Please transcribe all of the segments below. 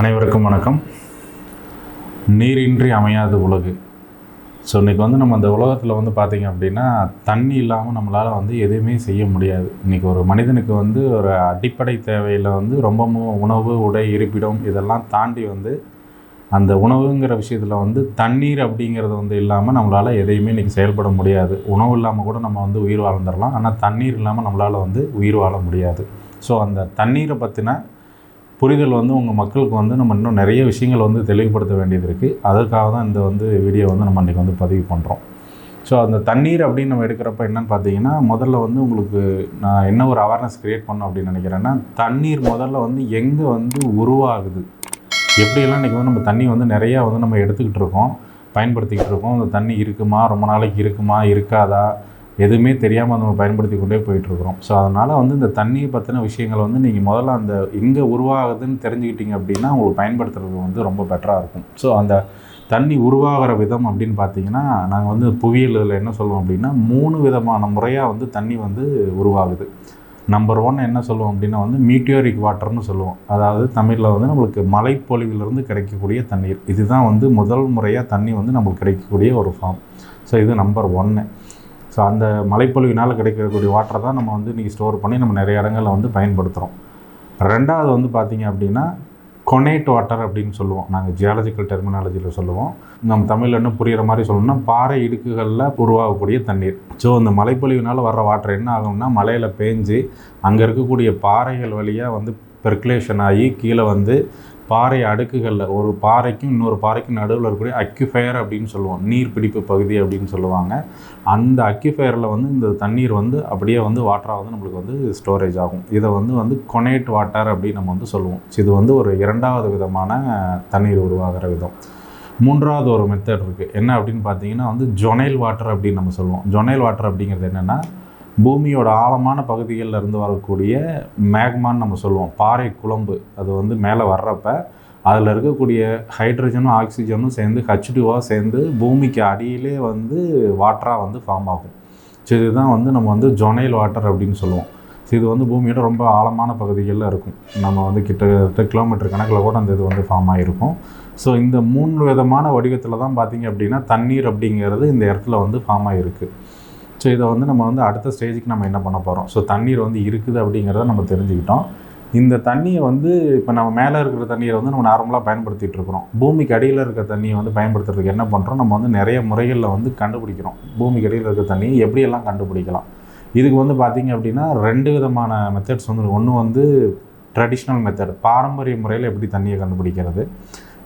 அனைவருக்கும் வணக்கம். நீரின்றி அமையாது உலகு. ஸோ இன்றைக்கி வந்து நம்ம அந்த உலகத்தில் வந்து பார்த்திங்க அப்படின்னா தண்ணி இல்லாமல் நம்மளால் வந்து எதுவுமே செய்ய முடியாது. இன்றைக்கி ஒரு மனிதனுக்கு வந்து ஒரு அடிப்படை தேவையில் வந்து ரொம்பவும் உணவு உடை இருப்பிடம் இதெல்லாம் தாண்டி வந்து அந்த உணவுங்கிற விஷயத்தில் வந்து தண்ணீர் அப்படிங்கிறது வந்து இல்லாமல் நம்மளால் எதையுமே இன்றைக்கி செயல்பட முடியாது. உணவு இல்லாமல் கூட நம்ம வந்து உயிர் வாழ்ந்துடலாம். ஆனால் தண்ணீர் இல்லாமல் நம்மளால் வந்து உயிர் வாழ முடியாது. ஸோ அந்த தண்ணீரை பற்றின புரிதல் வந்து உங்கள் மக்களுக்கு வந்து நம்ம இன்னும் நிறைய விஷயங்கள் வந்து தெளிவுபடுத்த வேண்டியது இருக்குது அதற்காக தான் இந்த வந்து வீடியோ வந்து நம்ம இன்றைக்கி வந்து பதிவு பண்ணுறோம் ஸோ அந்த தண்ணீர் அப்படின்னு நம்ம எடுக்கிறப்ப என்னன்னு பார்த்தீங்கன்னா முதல்ல வந்து உங்களுக்கு நான் என்ன ஒரு அவேர்னஸ் க்ரியேட் பண்ணோம் அப்படின்னு நினைக்கிறேன்னா தண்ணீர் முதல்ல வந்து எங்கே வந்து உருவாகுது? எப்படியெல்லாம் இன்றைக்கி வந்து நம்ம தண்ணி வந்து நிறையா வந்து நம்ம எடுத்துக்கிட்டு இருக்கோம்? பயன்படுத்திக்கிட்டு இருக்கோம்? அந்த தண்ணி இருக்குமா? ரொம்ப நாளைக்கு இருக்குமா? இருக்காதா? எதுவுமே தெரியாமல் நம்ம பயன்படுத்தி கொண்டே போயிட்டுருக்குறோம். ஸோ அதனால் வந்து இந்த தண்ணியை பற்றின விஷயங்களை வந்து நீங்கள் முதல்ல அந்த எங்கே உருவாகுதுன்னு தெரிஞ்சுக்கிட்டீங்க அப்படின்னா உங்களுக்கு பயன்படுத்துறது வந்து ரொம்ப பெட்டராக இருக்கும். ஸோ அந்த தண்ணி உருவாகிற விதம் அப்படின்னு பார்த்தீங்கன்னா நாங்கள் வந்து புவியியலில் என்ன சொல்லுவோம் அப்படின்னா மூணு விதமான முறையாக வந்து தண்ணி வந்து உருவாகுது. நம்பர் ஒன் என்ன சொல்லுவோம் அப்படின்னா வந்து மீட்டியோரிக் வாட்டர்னு சொல்லுவோம். அதாவது தமிழில் வந்து நம்மளுக்கு மலைப்பொழிவிலிருந்து கிடைக்கக்கூடிய தண்ணீர். இதுதான் வந்து முதல் முறையாக தண்ணி வந்து நம்மளுக்கு கிடைக்கக்கூடிய ஒரு ஃபார்ம் ஸோ இது நம்பர் ஒன்று ஸோ அந்த மலைப்பொழிவினால் கிடைக்கக்கூடிய வாட்டரை தான் நம்ம வந்து இன்றைக்கி ஸ்டோர் பண்ணி நம்ம நிறைய இடங்களில் வந்து பயன்படுத்துகிறோம் ரெண்டாவது வந்து பார்த்திங்க அப்படின்னா கொனேட் வாட்டர் அப்படின்னு சொல்லுவோம். நாங்கள் ஜியாலஜிக்கல் டெர்மினாலஜியில் சொல்லுவோம். நம்ம தமிழில் என்ன புரிகிற மாதிரி சொல்லணும்னா பாறை இடுக்குகளில் உருவாகக்கூடிய தண்ணீர். ஸோ அந்த மலைப்பொழிவினால் வர்ற வாட்டர் என்ன ஆகும்னா மலையில் பேஞ்சு அங்கே இருக்கக்கூடிய பாறைகள் வழியாக வந்து பெர்குலேஷன் ஆகி கீழே வந்து பாறை அடுக்குகளில் ஒரு பாறைக்கும் இன்னொரு பாறைக்கும் நடுவில் இருக்கக்கூடிய அக்யூஃபயர் அப்படின்னு சொல்லுவோம். நீர் பிடிப்பு பகுதி அப்படின்னு சொல்லுவாங்க. அந்த அக்யூஃபயரில் வந்து இந்த தண்ணீர் வந்து அப்படியே வந்து வாட்டராக வந்து நம்மளுக்கு வந்து ஸ்டோரேஜ் ஆகும். இதை வந்து வந்து கொனேட் வாட்டர் அப்படின்னு நம்ம வந்து சொல்லுவோம். இது வந்து ஒரு இரண்டாவது விதமான தண்ணீர் உருவாகிற விதம். மூன்றாவது ஒரு மெத்தட் இருக்குது என்ன அப்படின்னு பார்த்தீங்கன்னா வந்து ஜொனைல் வாட்டர் அப்படின்னு நம்ம சொல்லுவோம். ஜொனைல் வாட்டர் அப்படிங்கிறது என்னென்னா பூமியோட ஆழமான பகுதிகளில் இருந்து வரக்கூடிய மேக்மான்னு நம்ம சொல்லுவோம். பாறை குழம்பு. அது வந்து மேலே வர்றப்ப அதில் இருக்கக்கூடிய ஹைட்ரஜனும் ஆக்சிஜனும் சேர்ந்து ஹச்டுவாக சேர்ந்து பூமிக்கு அடியிலே வந்து வாட்டராக வந்து ஃபார்ம் ஆகும். ஸோ இதுதான் வந்து நம்ம வந்து ஜொனைல் வாட்டர் அப்படின்னு சொல்லுவோம். ஸோ இது வந்து பூமியோட ரொம்ப ஆழமான பகுதிகளில் இருக்கும். நம்ம வந்து கிட்டத்தட்ட கிலோமீட்டர் கணக்கில் கூட அந்த இது வந்து ஃபார்ம் ஆகிருக்கும் ஸோ இந்த மூணு விதமான வடிவத்தில் தான் பார்த்திங்க அப்படின்னா தண்ணீர் அப்படிங்கிறது இந்த இடத்துல வந்து ஃபார்ம் ஆகிருக்கு ஸோ இதை வந்து நம்ம வந்து அடுத்த ஸ்டேஜுக்கு நம்ம என்ன பண்ண போகிறோம் ஸோ தண்ணீர் வந்து இருக்குது அப்படிங்கிறத நம்ம தெரிஞ்சுக்கிட்டோம். இந்த தண்ணியை வந்து இப்போ நம்ம மேலே இருக்கிற தண்ணீரை வந்து நம்ம நார்மலாக பயன்படுத்திகிட்டு இருக்கிறோம். பூமிக்கு அடியில் இருக்கிற தண்ணியை வந்து பயன்படுத்துறதுக்கு என்ன பண்ணுறோம் நம்ம வந்து நிறைய முறைகளில் வந்து கண்டுபிடிக்கிறோம். பூமிக்கு அடியில் இருக்கிற தண்ணியை எப்படியெல்லாம் கண்டுபிடிக்கலாம்? இதுக்கு வந்து பார்த்திங்க அப்படின்னா ரெண்டு விதமான மெத்தட்ஸ் வந்து ஒன்று வந்து ட்ரெடிஷ்னல் மெத்தட் பாரம்பரிய முறையில் எப்படி தண்ணியை கண்டுபிடிக்கிறது.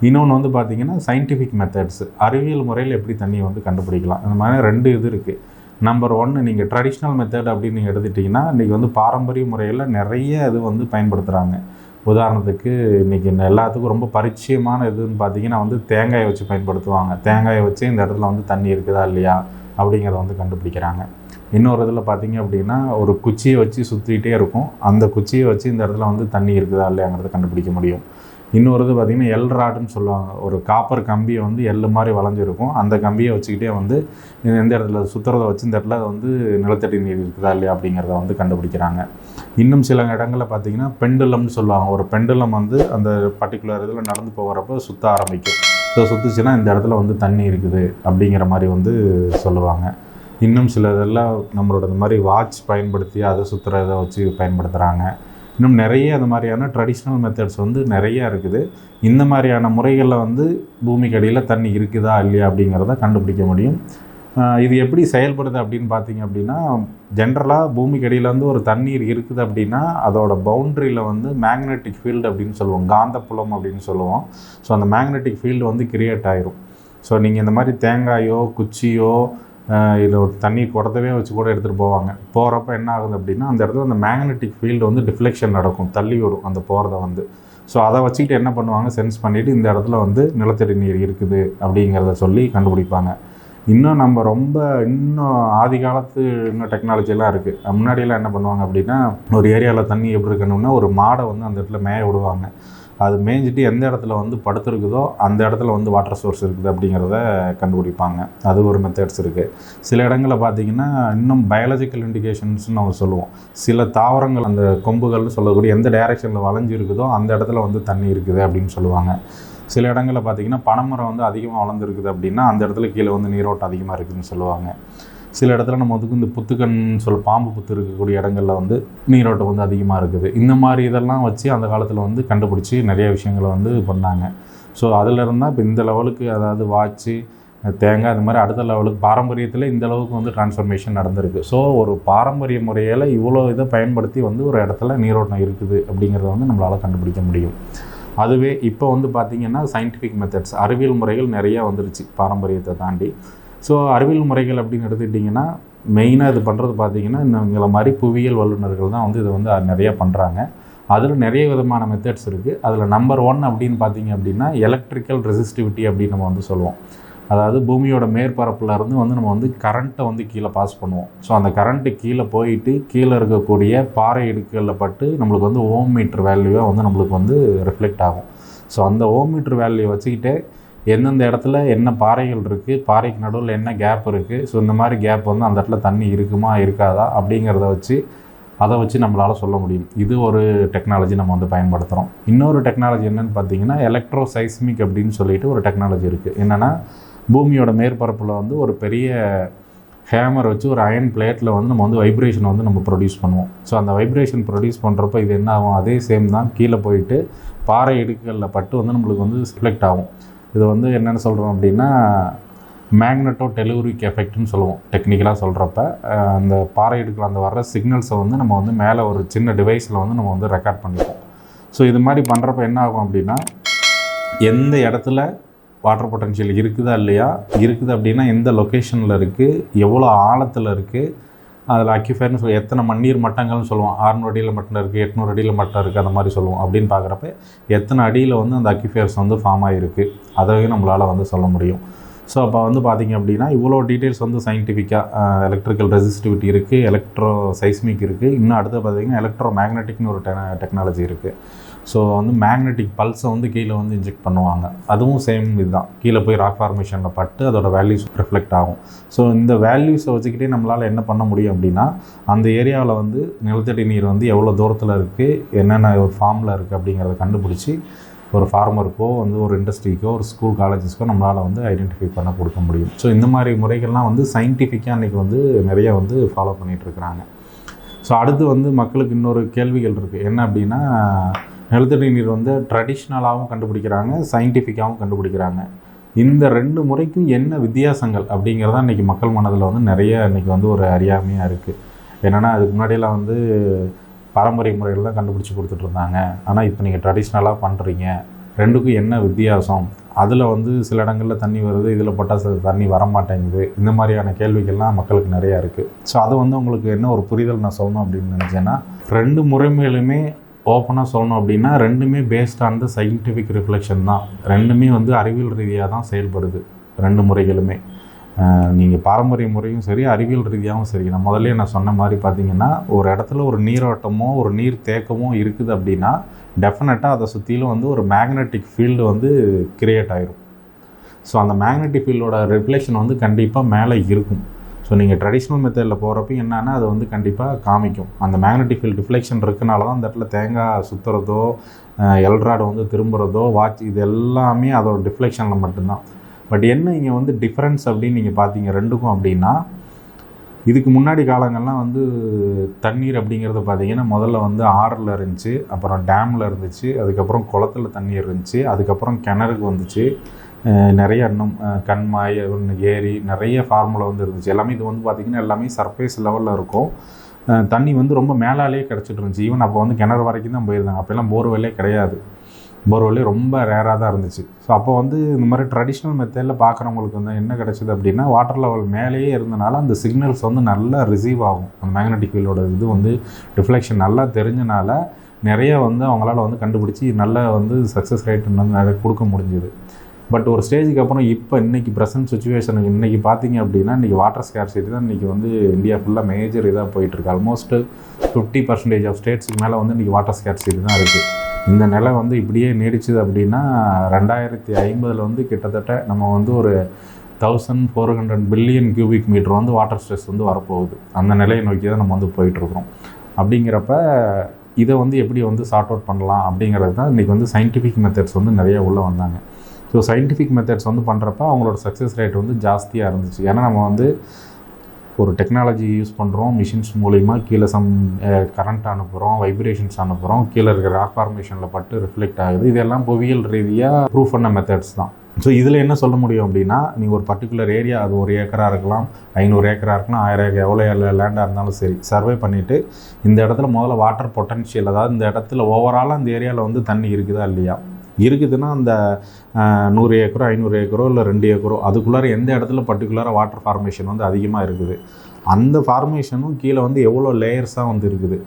இன்னொன்று வந்து பார்த்திங்கன்னா சயின்டிஃபிக் மெத்தட்ஸ் அறிவியல் முறையில் எப்படி தண்ணியை வந்து கண்டுபிடிக்கலாம். இந்த மாதிரி ரெண்டு இது இருக்குது நம்பர் ஒன்று நீங்கள் ட்ரெடிஷ்னல் மெத்தட் அப்படின்னு நீங்கள் எடுத்துட்டிங்கன்னா இன்றைக்கி வந்து பாரம்பரிய முறையில் நிறைய இது வந்து பயன்படுத்துகிறாங்க உதாரணத்துக்கு இன்றைக்கி எல்லாத்துக்கும் ரொம்ப பரிச்சயமான இதுன்னு பார்த்தீங்கன்னா வந்து தேங்காயை வச்சு பயன்படுத்துவாங்க. தேங்காயை வச்சு இந்த இடத்துல வந்து தண்ணி இருக்குதா இல்லையா அப்படிங்கிறத வந்து கண்டுபிடிக்கிறாங்க. இன்னொரு இதில் பார்த்தீங்க அப்படின்னா ஒரு குச்சியை வச்சு சுற்றிக்கிட்டே இருக்கும். அந்த குச்சியை வச்சு இந்த இடத்துல வந்து தண்ணி இருக்குதா இல்லையாங்கிறத கண்டுபிடிக்க முடியும். இன்னொரு இது பார்த்திங்கன்னா எல் ராடுன்னு சொல்லுவாங்க. ஒரு காப்பர் கம்பியை வந்து எல் மாதிரி வளைஞ்சிருக்கும். அந்த கம்பியை வச்சுக்கிட்டே வந்து எந்த இடத்துல சுற்றுறத வச்சு இந்த இடத்துல வந்து நிலத்தடி நீர் இருக்குதா இல்லையா அப்படிங்கிறத வந்து கண்டுபிடிக்கிறாங்க. இன்னும் சில இடங்களில் பார்த்திங்கன்னா பெண்டுலம்னு சொல்லுவாங்க. ஒரு பெண்டுலம் வந்து அந்த பர்டிகுலர் இதில் நடந்து போகிறப்ப சுற்ற ஆரம்பிக்கும். ஸோ சுற்றுச்சுன்னா இந்த இடத்துல வந்து தண்ணி இருக்குது அப்படிங்கிற மாதிரி வந்து சொல்லுவாங்க. இன்னும் சில இதெல்லாம் நம்மளோட இந்த மாதிரி வாட்ச் பயன்படுத்தி அதை சுற்றுறதை வச்சு பயன்படுத்துகிறாங்க இன்னும் நிறைய அந்த மாதிரியான ட்ரெடிஷ்னல் மெத்தட்ஸ் வந்து நிறையா இருக்குது. இந்த மாதிரியான முறைகளில் வந்து பூமிக்கு அடியில் தண்ணி இருக்குதா இல்லையா அப்படிங்கிறத கண்டுபிடிக்க முடியும். இது எப்படி செயல்படுது அப்படின்னு பார்த்தீங்க அப்படின்னா ஜென்ரலாக பூமிக்கு அடியில் வந்து ஒரு தண்ணீர் இருக்குது அப்படின்னா அதோட பவுண்ட்ரியில் வந்து மேக்னெட்டிக் ஃபீல்டு அப்படின்னு சொல்லுவோம். காந்தப்புலம் அப்படின்னு சொல்லுவோம். ஸோ அந்த மேக்னெட்டிக் ஃபீல்டு வந்து கிரியேட் ஆயிரும். ஸோ நீங்கள் இந்த மாதிரி தேங்காயோ குச்சியோ இதில் ஒரு தண்ணி குடத்தவே வச்சு கூட எடுத்துகிட்டு போவாங்க. போகிறப்ப என்ன ஆகுது அப்படின்னா அந்த இடத்துல அந்த மேக்னெட்டிக் ஃபீல்டு வந்து டிஃப்ளெக்ஷன் நடக்கும். தள்ளி வரும் அந்த போகிறத வந்து. ஸோ அதை வச்சுக்கிட்டு என்ன பண்ணுவாங்க? சென்ஸ் பண்ணிவிட்டு இந்த இடத்துல வந்து நிலத்தடி நீர் இருக்குது அப்படிங்கிறத சொல்லி கண்டுபிடிப்பாங்க. இன்னும் நம்ம ரொம்ப இன்னும் ஆதி காலத்து இன்னும் டெக்னாலஜிலாம் இருக்குது முன்னாடியெல்லாம் என்ன பண்ணுவாங்க அப்படின்னா ஒரு ஏரியாவில் தண்ணி எப்படி இருக்கணும்னா ஒரு மாடை வந்து அந்த இடத்துல மேய விடுவாங்க. அது மேய்ஞ்சிட்டு எந்த இடத்துல வந்து படுத்துருக்குதோ அந்த இடத்துல வந்து வாட்டர் சோர்ஸ் இருக்குது அப்படிங்கிறத கண்டுபிடிப்பாங்க. அது ஒரு மெத்தட்ஸ் இருக்குது சில இடங்களில் பார்த்தீங்கன்னா இன்னும் பயாலஜிக்கல் இண்டிகேஷன்ஸ்னு நம்ம சொல்லுவோம். சில தாவரங்கள் அந்த கொம்புகள்னு சொல்லக்கூடிய எந்த டைரெக்ஷனில் வளைஞ்சு இருக்குதோ அந்த இடத்துல வந்து தண்ணி இருக்குது அப்படின்னு சொல்லுவாங்க. சில இடங்களில் பார்த்தீங்கன்னா பனைமரம் வந்து அதிகமாக வளர்ந்துருக்குது அப்படின்னா அந்த இடத்துல கீழே வந்து நீரோட்டம் அதிகமாக இருக்குதுன்னு சொல்லுவாங்க. சில இடத்துல நம்ம வந்து இந்த புத்துக்கண் சொல்ல பாம்பு புத்து இருக்கக்கூடிய இடங்கள்ல வந்து நீரோட்டம் வந்து அதிகமாக இருக்குது. இந்த மாதிரி இதெல்லாம் வச்சு அந்த காலத்தில் வந்து கண்டுபிடிச்சி நிறைய விஷயங்களை வந்து பண்ணாங்க. ஸோ அதில் இருந்தால் இப்போ இந்த லெவலுக்கு அதாவது வாட்ச்சு தேங்காய் இந்த மாதிரி அடுத்த லெவலுக்கு பாரம்பரியத்தில் இந்த அளவுக்கு வந்து டிரான்ஸ்ஃபர்மேஷன் நடந்திருக்கு. ஸோ ஒரு பாரம்பரிய முறையில் இவ்வளோ இதை பயன்படுத்தி வந்து ஒரு இடத்துல நீரோட்டம் இருக்குது அப்படிங்கிறத வந்து நம்மளால் கண்டுபிடிக்க முடியும். அதுவே இப்போ வந்து பார்த்திங்கன்னா சயின்டிஃபிக் மெத்தட்ஸ் அறிவியல் முறைகள் நிறையா வந்துருச்சு பாரம்பரியத்தை தாண்டி. ஸோ அறிவியல் முறைகள் அப்படின்னு எடுத்துக்கிட்டிங்கன்னா மெயினாக இது பண்ணுறது பார்த்தீங்கன்னா இவங்களை மாதிரி புவியியல் வல்லுநர்கள் தான் வந்து இதை வந்து நிறையா பண்ணுறாங்க அதில் நிறைய விதமான மெத்தட்ஸ் இருக்குது அதில் நம்பர் ஒன் அப்படின்னு பார்த்தீங்க அப்படின்னா எலக்ட்ரிக்கல் ரெசிஸ்டிவிட்டி அப்படின்னு நம்ம வந்து சொல்லுவோம். அதாவது பூமியோட மேற்பரப்புலேருந்து வந்து நம்ம வந்து கரண்ட்டை வந்து கீழே பாஸ் பண்ணுவோம். ஸோ அந்த கரண்ட்டு கீழே போயிட்டு கீழே இருக்கக்கூடிய பாறை இடுக்கல்ல பட்டு நம்மளுக்கு வந்து ஓம் மீட்டர் வேல்யூவாக வந்து நம்மளுக்கு வந்து ரிஃப்ளெக்ட் ஆகும். ஸோ அந்த ஓம் மீட்டர் வேல்யூ வச்சுக்கிட்டே எந்தெந்த இடத்துல என்ன பாறைகள் இருக்குது பாறைக்கு நடுவில் என்ன கேப் இருக்குது ஸோ இந்த மாதிரி கேப் வந்து அந்த இடத்துல தண்ணி இருக்குமா இருக்காதா அப்படிங்கிறத வச்சு அதை வச்சு நம்மளால் சொல்ல முடியும். இது ஒரு டெக்னாலஜி நம்ம வந்து பயன்படுத்துகிறோம் இன்னொரு டெக்னாலஜி என்னென்னு பார்த்தீங்கன்னா எலக்ட்ரோ சைஸ்மிக் அப்படின்னு சொல்லிட்டு ஒரு டெக்னாலஜி இருக்குது என்னென்னா பூமியோட மேற்பரப்பில் வந்து ஒரு பெரிய ஹேமர் வச்சு ஒரு அயன் பிளேட்டில் வந்து நம்ம வந்து வைப்ரேஷன் வந்து நம்ம ப்ரொடியூஸ் பண்ணுவோம். ஸோ அந்த வைப்ரேஷன் ப்ரொடியூஸ் பண்ணுறப்ப இது என்ன ஆகும்? அதே சேம் தான் கீழே போயிட்டு பாறை இடுக்குகளில் பட்டு வந்து நம்மளுக்கு வந்து ரிஃப்ளெக்ட் ஆகும். இது வந்து என்னென்னு சொல்கிறோம் அப்படின்னா மேக்னட்டோ டெலிவரிக் எஃபெக்ட்னு சொல்லுவோம் டெக்னிக்கலாக சொல்கிறப்ப அந்த பாறை இடுக்கில் அந்த வர்ற சிக்னல்ஸை வந்து நம்ம வந்து மேலே ஒரு சின்ன டிவைஸில் வந்து நம்ம வந்து ரெக்கார்ட் பண்ணிப்போம். ஸோ இது மாதிரி பண்ணுறப்ப என்ன ஆகும் அப்படின்னா எந்த இடத்துல வாட்டர் பொட்டன்ஷியல் இருக்குதா இல்லையா? இருக்குது அப்படின்னா எந்த லொக்கேஷனில் இருக்குது எவ்வளோ ஆழத்தில் இருக்குது அதில் அக்யூஃபயர்னு சொல்லி எத்தனை மண்ணீர் மட்டங்கள்னு சொல்லுவோம் அறுநூறு அடியில் மட்டம் இருக்குது எட்நூறு அடியில் மட்டம் இருக்குது அந்த மாதிரி சொல்லுவோம். அப்படின்னு பார்க்குறப்ப எத்தனை அடியில் வந்து அந்த அக்யூஃபயர்ஸ் வந்து ஃபார்ம் ஆகிருக்கு அதையும் நம்மளால் வந்து சொல்ல முடியும். ஸோ அப்போ வந்து பார்த்திங்க அப்படின்னா இவ்வளோ டீட்டெயில்ஸ் வந்து சயின்டிஃபிக்காக எலக்ட்ரிக்கல் ரெசிஸ்டிவிட்டி இருக்குது எலக்ட்ரோ சைஸ்மிக் இருக்குது இன்னும் அடுத்து பார்த்திங்கன்னா எலக்ட்ரோ மேக்னெட்டிக்னு ஒரு டெக்னாலஜி இருக்குது ஸோ வந்து மேக்னெட்டிக் பல்ஸை வந்து கீழே வந்து இன்ஜெக்ட் பண்ணுவாங்க. அதுவும் சேம் இதுதான். கீழே போய் ராக் ஃபார்மேஷனில் பட்டு அதோட வேல்யூஸ் ரிஃப்ளெக்ட் ஆகும். ஸோ இந்த வேல்யூஸை வச்சுக்கிட்டே நம்மளால் என்ன பண்ண முடியும் அப்படின்னா அந்த ஏரியாவில் வந்து நிலத்தடி நீர் வந்து எவ்வளோ தூரத்தில் இருக்குது என்னென்ன ஃபார்மில் இருக்குது அப்படிங்கிறத கண்டுபிடிச்சி ஒரு ஃபார்மருக்கோ வந்து ஒரு இண்டஸ்ட்ரிக்கோ ஒரு ஸ்கூல் காலேஜஸ்க்கோ நம்மளால் வந்து ஐடென்டிஃபை பண்ண கொடுக்க முடியும். ஸோ இந்த மாதிரி முறைகள்லாம் வந்து சயின்டிஃபிக்காக இன்றைக்கி வந்து நிறைய வந்து ஃபாலோ பண்ணிகிட்ருக்குறாங்க ஸோ அடுத்து வந்து மக்களுக்கு இன்னொரு கேள்விகள் இருக்குது என்ன அப்படின்னா நிலத்தடி நீர் வந்து ட்ரெடிஷ்னலாகவும் கண்டுபிடிக்கிறாங்க சயின்டிஃபிக்காகவும் கண்டுபிடிக்கிறாங்க. இந்த ரெண்டு முறைக்கும் என்ன வித்தியாசங்கள் அப்படிங்கிறதான் இன்றைக்கி மக்கள் மனதில் வந்து நிறைய இன்றைக்கி வந்து ஒரு அறியாமையாக இருக்குது என்னென்னா அதுக்கு முன்னாடியெல்லாம் வந்து பாரம்பரிய முறையில் தான் கண்டுபிடிச்சி கொடுத்துட்ருந்தாங்க ஆனால் இப்போ நீங்கள் ட்ரெடிஷ்னலாக பண்ணுறீங்க ரெண்டுக்கும் என்ன வித்தியாசம்? அதில் வந்து சில இடங்களில் தண்ணி வருது இதில் போட்டால் சில தண்ணி வர மாட்டேங்குது இந்த மாதிரியான கேள்விகள்லாம் மக்களுக்கு நிறையா இருக்குது ஸோ அது வந்து உங்களுக்கு என்ன ஒரு புரிதல் நான் சொல்லணும் அப்படின்னு நினச்சேன்னா ரெண்டு முறைமையிலுமே ஓப்பனாக சொல்லணும் அப்படின்னா ரெண்டுமே based on the scientific reflection தான். ரெண்டுமே வந்து அறிவியல் ரீதியாக தான் செயல்படுது ரெண்டு முறைகளுமே. நீங்கள் பாரம்பரிய முறையும் சரி அறிவியல் ரீதியாகவும் சரி. நான் முதல்ல நான் சொன்ன மாதிரி பார்த்தீங்கன்னா ஒரு இடத்துல ஒரு நீரோட்டமோ ஒரு நீர் தேக்கமோ இருக்குது அப்படின்னா டெஃபினட்டாக அதை சுற்றிலும் வந்து ஒரு மேக்னெட்டிக் ஃபீல்டு வந்து கிரியேட் ஆயிரும். ஸோ அந்த மேக்னெட்டிக் ஃபீல்டோட ரிஃப்ளெக்ஷன் வந்து கண்டிப்பாக மேலே இருக்கும். ஸோ நீங்கள் ட்ரெடிஷ்னல் மெத்தடில் போகிறப்ப என்னென்னா அது வந்து கண்டிப்பாக காமிக்கும். அந்த மேக்னெட்டிக் ஃபீல்டு ரிஃப்ளெக்ஷன் இருக்கனால தான் அந்த இடத்துல தேங்காய் சுற்றுறதோ எல்ராடு வந்து திரும்புகிறதோ வாட்ச் இது எல்லாமே அதோட டிஃப்ளெக்ஷனில் மட்டும்தான். பட் என்ன இங்கே வந்து டிஃப்ரென்ஸ் அப்படின்னு நீங்கள் பார்த்தீங்க ரெண்டுக்கும் அப்படின்னா இதுக்கு முன்னாடி காலங்கள்லாம் வந்து தண்ணீர் அப்படிங்கிறது பார்த்தீங்கன்னா முதல்ல வந்து ஆறில் இருந்துச்சு அப்புறம் டேமில் இருந்துச்சு அதுக்கப்புறம் குளத்துல தண்ணீர் இருந்துச்சு அதுக்கப்புறம் கிணறுக்கு வந்துச்சு. நிறைய இன்னும் கண்மாய் ஏரி நிறைய ஃபார்முலா வந்து இருந்துச்சு. எல்லாமே இது வந்து பார்த்திங்கன்னா எல்லாமே சர்ஃபேஸ் லெவலில் இருக்கும். தண்ணி வந்து ரொம்ப மேலாலேயே கிடச்சிட்டு இருந்துச்சு. ஈவன் அப்போ வந்து கிணறு வரைக்கும் தான் போயிருந்தாங்க. அப்போல்லாம் போர்வெல்லே கிடையாது. போர்வெல்லே ரொம்ப ரேராக தான் இருந்துச்சு. ஸோ அப்போ வந்து இந்த மாதிரி ட்ரெடிஷ்னல் மெத்தடில் பார்க்குறவங்களுக்கு வந்து என்ன கிடச்சிது அப்படின்னா வாட்டர் லெவல் மேலேயே இருந்தனால அந்த சிக்னல்ஸ் வந்து நல்லா ரிசீவ் ஆகும். அந்த மேக்னெட்டிக் ஃபீல்டோட இது வந்து ரிஃப்ளெக்ஷன் நல்லா தெரிஞ்சனால நிறைய வந்து அவங்களால வந்து கண்டுபிடிச்சி நல்லா வந்து சக்ஸஸ் ரேட் நிறைய கொடுக்க முடிஞ்சுது. பட் ஒரு ஸ்டேஜுக்கு அப்புறம் இப்போ இன்றைக்கி ப்ரெசன்ட் சுச்சுவேஷனுக்கு இன்றைக்கி பார்த்தீங்க அப்படின்னா இன்றைக்கி வாட்டர் ஸ்கேர்சிட்டி தான் இன்றைக்கி வந்து இந்தியா ஃபுல்லாக மேஜர் இதாக போயிட்டுருக்கு. ஆல்மோஸ்ட் ஃபிஃப்டி பர்சன்டேஜ் ஆஃப் ஸ்டேட்ஸுக்கு மேலே வந்து இன்றைக்கி வாட்டர் ஸ்கேர்சிட்டி தான் இருக்குது இந்த நிலை வந்து இப்படியே நீடிச்சுது அப்படின்னா ரெண்டாயிரத்தி ஐம்பதில் வந்து கிட்டத்தட்ட நம்ம வந்து ஒரு thousand four hundred billion cubic metre வந்து வாட்டர் ஸ்ட்ரெஸ் வந்து வரப்போகுது. அந்த நிலையை நோக்கி தான் நம்ம வந்து போயிட்டுருக்குறோம். அப்படிங்கிறப்ப இதை வந்து எப்படி வந்து சார்ட் அவுட் பண்ணலாம் அப்படிங்கிறது தான் இன்றைக்கி வந்து சயின்டிஃபிக் மெத்தட்ஸ் வந்து நிறைய உள்ளே வந்தாங்க. ஸோ சயின்டிஃபிக் மெத்தட்ஸ் வந்து பண்ணுறப்ப அவங்களோட சக்ஸஸ் ரேட் வந்து ஜாஸ்தியாக இருந்துச்சு. ஏன்னா நம்ம வந்து ஒரு டெக்னாலஜி யூஸ் பண்ணுறோம் மிஷின்ஸ் மூலிமா கீழே சம் கரண்ட் அனுப்புகிறோம் வைப்ரேஷன்ஸ் அனுப்புகிறோம் கீழே இருக்கிற ராக் ஃபார்மேஷனில் பட்டு ரிஃப்ளெக்ட் ஆகுது. இதெல்லாம் புவியியல் ரீதியாக ப்ரூவ் பண்ண மெத்தட்ஸ் தான். ஸோ இதில் என்ன சொல்ல முடியும் அப்படின்னா நீங்கள் ஒரு பர்டிகுலர் ஏரியா அது ஒரு ஏக்கராக இருக்கலாம் ஐநூறு ஏக்கராக இருக்கலாம் ஆயிரம் ஏக்கர் எவ்வளோ லேண்டாக இருந்தாலும் சரி சர்வே பண்ணிவிட்டு இந்த இடத்துல முதல்ல வாட்டர் பொட்டன்ஷியல் அதாவது இந்த இடத்துல ஓவராலாக அந்த ஏரியாவில் வந்து தண்ணி இருக்குதா இல்லையா? இருக்குதுன்னா அந்த நூறு ஏக்கரோ ஐநூறு ஏக்கரோ இல்லை ரெண்டு ஏக்கரோ அதுக்குள்ளார எந்த இடத்துல பர்டிகுலராக வாட்டர் ஃபார்மேஷன் வந்து அதிகமாக இருக்குது? அந்த ஃபார்மேஷனும் கீழே வந்து எவ்வளோ லேயர்ஸாக வந்து இருக்குது?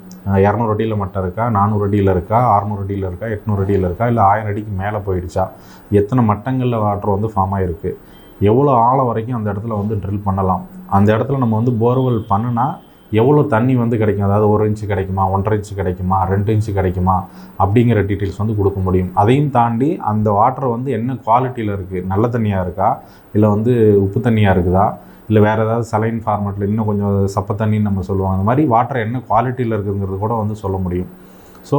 இரநூறு அடியில் மட்டும் இருக்கா? நானூறு அடியில் இருக்கா? அறநூறு அடியில் இருக்கா? எட்நூறு அடியில் இருக்கா? இல்லை ஆயிரம் அடிக்கு மேலே போயிடுச்சா? எத்தனை மட்டங்களில் வாட்டர் வந்து ஃபார்ம் ஆகிருக்கு எவ்வளோ ஆழம் வரைக்கும் அந்த இடத்துல வந்து ட்ரில் பண்ணலாம்? அந்த இடத்துல நம்ம வந்து போர்வெல் பண்ணுனா எவ்வளோ தண்ணி வந்து கிடைக்கும்? அதாவது ஒரு இன்ச்சு கிடைக்குமா? ஒன்றரை இன்ச்சு கிடைக்குமா? ரெண்டு இன்ச்சு கிடைக்குமா? அப்படிங்கிற டீட்டெயில்ஸ் வந்து கொடுக்க முடியும். அதையும் தாண்டி அந்த வாட்டர் வந்து என்ன குவாலிட்டியில் இருக்குது நல்ல தண்ணியாக இருக்கா? இல்லை வந்து உப்பு தண்ணியாக இருக்குதா? இல்லை வேறு ஏதாவது சலைன் ஃபார்மேட்டில் இன்னும் கொஞ்சம் சப்ப தண்ணின்னு நம்ம சொல்லுவோம் அந்த மாதிரி வாட்டர் என்ன குவாலிட்டியில் இருக்குங்கிறது கூட வந்து சொல்ல முடியும். ஸோ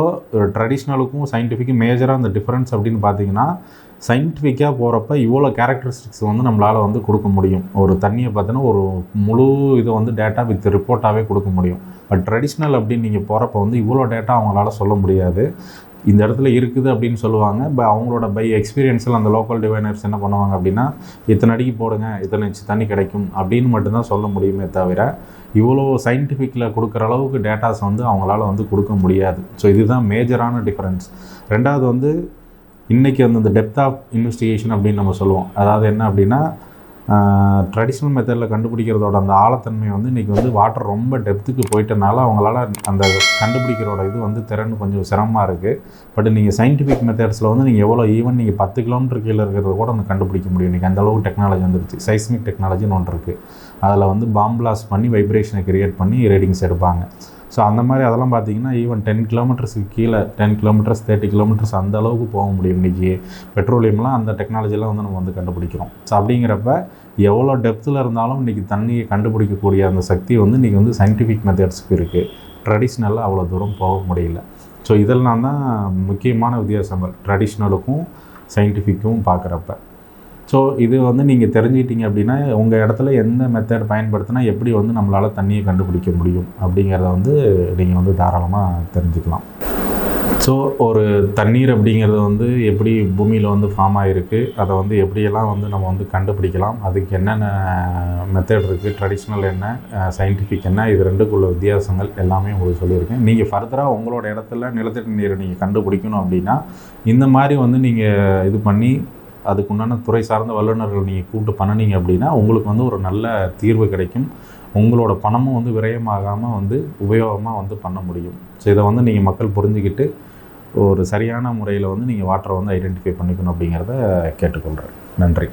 ட்ரெடிஷ்னலுக்கும் சயின்டிஃபிக்கும் மேஜராக அந்த டிஃப்ரென்ஸ் அப்படின்னு பார்த்தீங்கன்னா சயின்டிஃபிக்காக போகிறப்ப இவ்வளோ கேரக்டரிஸ்டிக்ஸ் வந்து நம்மளால் வந்து கொடுக்க முடியும். ஒரு தண்ணியை பார்த்தோன்னா ஒரு முழு இதை வந்து டேட்டா வித் ரிப்போர்ட்டாகவே கொடுக்க முடியும். பட் ட்ரெடிஷ்னல் அப்படின்னு நீங்கள் போகிறப்ப வந்து இவ்வளோ டேட்டா அவங்களால சொல்ல முடியாது. இந்த இடத்துல இருக்குது அப்படின்னு சொல்லுவாங்க. ப அவங்களோட பை எக்ஸ்பீரியன்ஸில் அந்த லோக்கல் டிவைனர்ஸ் என்ன பண்ணுவாங்க அப்படின்னா இத்தனை அடிக்கு போடுங்க இத்தனை இன்ச்சு தண்ணி கிடைக்கும் அப்படின்னு மட்டும்தான் சொல்ல முடியுமே தவிர இவ்வளோ சயின்டிஃபிக்கில் கொடுக்குற அளவுக்கு டேட்டாஸ் வந்து அவங்களால வந்து கொடுக்க முடியாது. ஸோ இதுதான் மேஜரான டிஃப்ரென்ஸ் ரெண்டாவது வந்து இன்றைக்கி வந்து இந்த டெப்த் ஆஃப் இன்வெஸ்டிகேஷன் அப்படின்னு நம்ம சொல்லுவோம். அதாவது என்ன அப்படின்னா ட்ரெடிஷ்னல் மெத்தடில் கண்டுபிடிக்கிறதோட அந்த ஆழத்தன்மை வந்து இன்றைக்கி வந்து வாட்டர் ரொம்ப டெப்த்துக்கு போயிட்டனால அவங்களால அந்த கண்டுபிடிக்கிறோட இது வந்து திறன் கொஞ்சம் சிரமமாக இருக்குது பட் நீங்கள் சயின்டிஃபிக் மெத்தட்ஸில் வந்து நீங்கள் எவ்வளோ ஈவன் நீங்கள் பத்து கிலோமீட்டர் கீழே இருக்கிறத கூட வந்து கண்டுபிடிக்க முடியும். இன்றைக்கி அந்தளவுக்கு டெக்னாலஜி வந்துருச்சு. சைஸ்மிக் டெக்னாலஜின்னு ஒன்று இருக்குது அதில் வந்து பாம் பிளாஸ்ட் பண்ணி வைப்ரேஷனை கிரியேட் பண்ணி ரீடிங்ஸ் எடுப்பாங்க. ஸோ அந்த மாதிரி அதெல்லாம் பார்த்தீங்கன்னா ஈவன் டென் கிலோமீட்டர்ஸுக்கு கீழே டென் கிலோமீட்டர்ஸ் தேர்ட்டி கிலோமீட்டர்ஸ் அந்த அளவுக்கு போக முடியும் இன்றைக்கி பெட்ரோலியம்லாம் அந்த டெக்னாலஜிலாம் வந்து நம்ம வந்து கண்டுபிடிக்கிறோம். ஸோ அப்படிங்கிறப்ப எவ்வளோ டெப்த்தில் இருந்தாலும் இன்றைக்கி தண்ணியை கண்டுபிடிக்கக்கூடிய அந்த சக்தி வந்து இன்றைக்கி வந்து சயின்டிஃபிக் மெத்தட்ஸுக்கு இருக்குது ட்ரெடிஷ்னலாக அவ்வளோ தூரம் போக முடியல. ஸோ இதெல்லாம் தான் முக்கியமான வித்தியாசங்கள். ட்ரெடிஷ்னலுக்கும் சயின்டிஃபிக்கும் பார்க்குறப்ப. ஸோ இது வந்து நீங்கள் தெரிஞ்சிட்டிங்க அப்படின்னா உங்கள் இடத்துல எந்த மெத்தட் பயன்படுத்தினா எப்படி வந்து நம்மளால் தண்ணியை கண்டுபிடிக்க முடியும் அப்படிங்கிறத வந்து நீங்கள் வந்து தாராளமாக தெரிஞ்சுக்கலாம். ஸோ ஒரு தண்ணீர் அப்படிங்கிறது வந்து எப்படி பூமியில் வந்து ஃபார்ம் ஆகிருக்கு அதை வந்து எப்படியெல்லாம் வந்து நம்ம வந்து கண்டுபிடிக்கலாம் அதுக்கு என்னென்ன மெத்தட் இருக்குது ட்ரெடிஷ்னல் என்ன சயின்டிஃபிக் என்ன இது ரெண்டுக்குள்ள வித்தியாசங்கள் எல்லாமே உங்களுக்கு சொல்லியிருக்கேன். நீங்கள் ஃபர்தராக உங்களோட இடத்துல நிலத்தடி நீரை நீங்கள் கண்டுபிடிக்கணும் அப்படின்னா இந்த மாதிரி வந்து நீங்கள் இது பண்ணி அதுக்குண்டான துறை சார்ந்த வல்லுநர்கள் நீங்கள் கூப்பிட்டு பண்ணினீங்க அப்படின்னா உங்களுக்கு வந்து ஒரு நல்ல தீர்வு கிடைக்கும். உங்களோட பணமும் வந்து விரயமாகாமல் வந்து உபயோகமாக வந்து பண்ண முடியும். ஸோ இதை வந்து நீங்கள் மக்கள் புரிஞ்சுக்கிட்டு ஒரு சரியான முறையில் வந்து நீங்கள் வாட்டரை வந்து ஐடென்டிஃபை பண்ணிக்கணும் அப்படிங்கிறத கேட்டுக்கொள்கிறேன் நன்றி.